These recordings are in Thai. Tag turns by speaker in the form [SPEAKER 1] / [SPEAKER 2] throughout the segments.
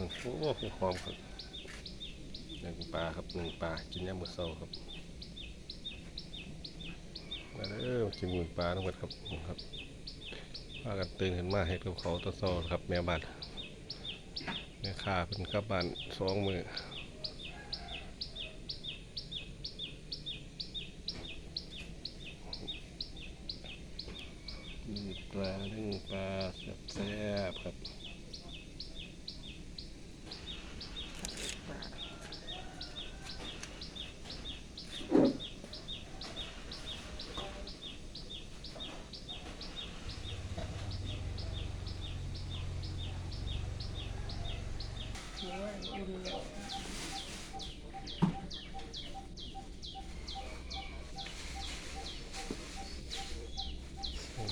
[SPEAKER 1] อโอ้คือหอมครับหนึ่งปลาครับหนึ่งปลากินยามมื้อเช้าครับมาเด้อกินหมื่นปลาทั้งหมดครับครับพากันตื่นขึ้นมาเฮ็ดกับเขาตอนเช้าครับ แม่บ้านแม่ค้าเพิ่นกลับบ้านสองมือปลาหนึ่งปลาแซ่บๆครับ นี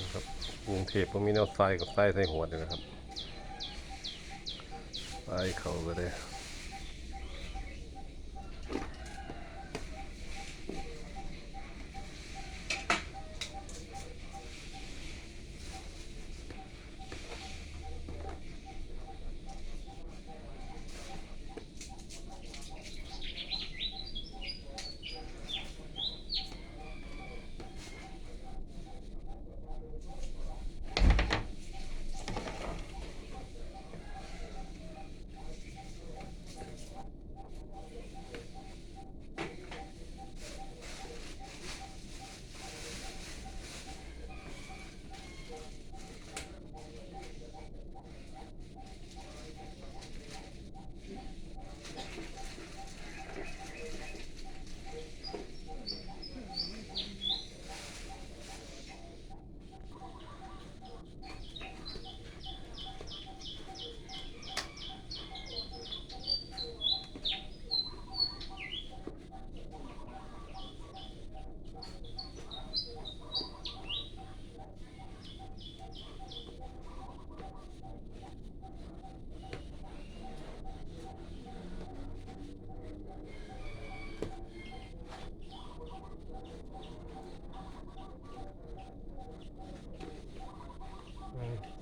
[SPEAKER 1] ่ครับกรุงเทพก็มีแนวทรายกับทรายใส่หัวเลยนะครับไปเขาก็ได้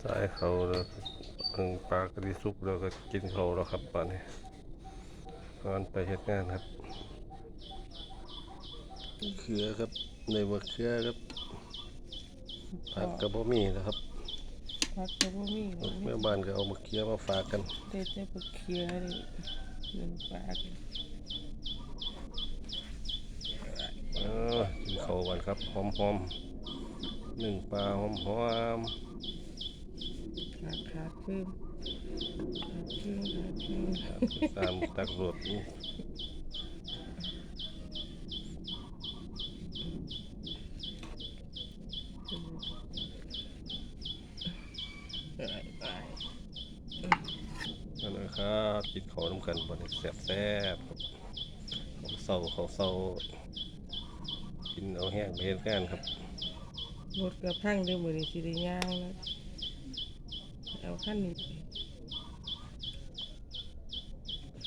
[SPEAKER 1] ทรายเขาแล้วเพิ่งปลากระดิซุปแล้วก็กินเขาแล้วครับป่านนี้ก่อนไปเฮ็ดงานครับเขือครับในมะเขือครับผักกระบะมี่นะครับ
[SPEAKER 2] พักก็บ่มี
[SPEAKER 1] แม่บ้านก็เอามะเขือมาฝากกัน
[SPEAKER 2] ได้แต่ปลาเคียนี่เงินปลากัน
[SPEAKER 1] เออกินเขาวกันครับหอมๆหนึ่งปลาหอม
[SPEAKER 2] ขาดขาดเพิ่มขาดเพิ่มขาดเพิ่ม
[SPEAKER 1] ๆครับตามตักรถนี่นั่นนะครับกินขาวน้ำกันบนแซ่บแซ่บๆครับเขาเศร้าเขาเศร้ากินเอาแห้งไปเฮ็ดงานครับ
[SPEAKER 2] รถกระพังเด้อมื้อนี้สิได้ย่างนะ เอาคันนี้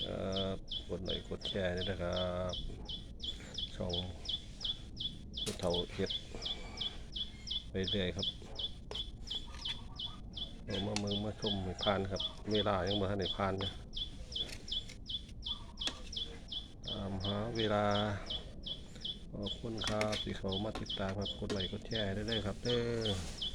[SPEAKER 1] ครับกดไลค์กดแชร์ด้วยนะครับช่องพุทเฒ่าเฮ็ดไปเรื่อยครับเอามามืองมาชมให้ผ่านครับเวลายังบ่ทันได้ผ่านนี่ยตามหาเวลาขอบคุณครับที่เขามาติดตามครับกดไลค์กดแชร์ได้เลยครับเด้อ